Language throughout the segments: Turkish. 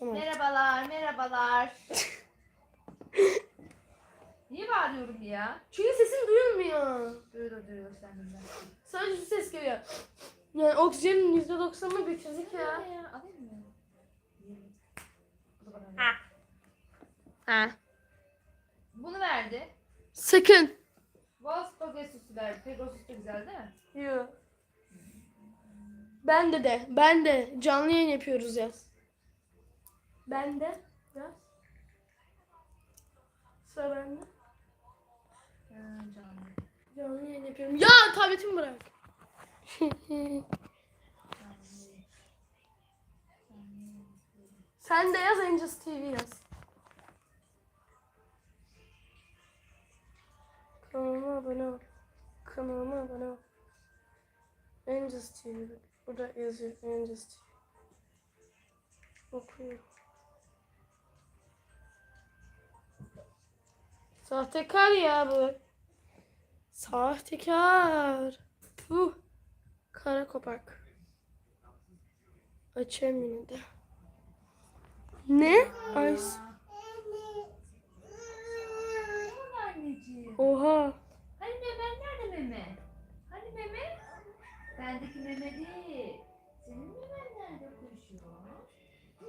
Merhabalar, merhabalar. Niye bağırıyorum ya? Çünkü sesin duyulmuyor. Duyuyor duyuyor senden. Sadece şu ses geliyor. Yani oksijenin %90'ını bitirdik Ya. ya. ya alayım mı? Ver. Ha. Bunu verdi. Sakın. Vals Pegasus'u verdi. Pegasus da güzel değil mi? Yok. Ben de de. Ben de. Canlı yayın yapıyoruz yaz. Ben de. Yaz. Sıra bende. Canım. Canlı yayın yapıyorum. Ya tabletimi bırak. Sen de yaz Angels TV yaz. Kanalıma abone ol. Kanalıma abone ol. Angels TV. Burada yazıyor Angels TV. Okuyorum. Sahtekar ya bu. Sahtekar. Puh. Kara kopak. Açayım yine de. Ne? Ay. Oha. Hani memen nerede meme? Hani meme? Bendeki meme değil. Senin memen nerede koşuyor?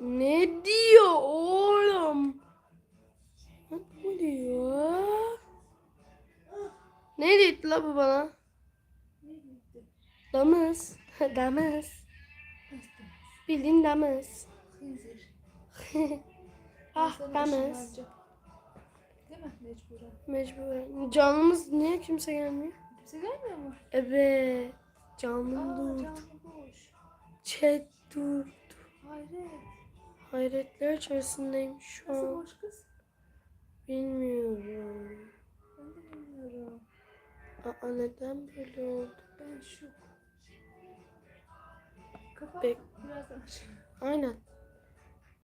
Ne diyor oğlum? Ne diyor? Ne dedi la bu bana? Damız. Damız. Bildiğin damız. Ah damız. Değil mi? Mecburen. Mecburen. Canımız niye kimse gelmiyor? Kimse gelmiyor mu? Evet. Canım dur. Chat dur. Hayret. Hayretler içerisindeyim şu Nasıl an. boş kız? Bilmiyorum. Aa neden böyle oldu? Ben şu. Kapat. Bek- Birazdan aç. Aynen.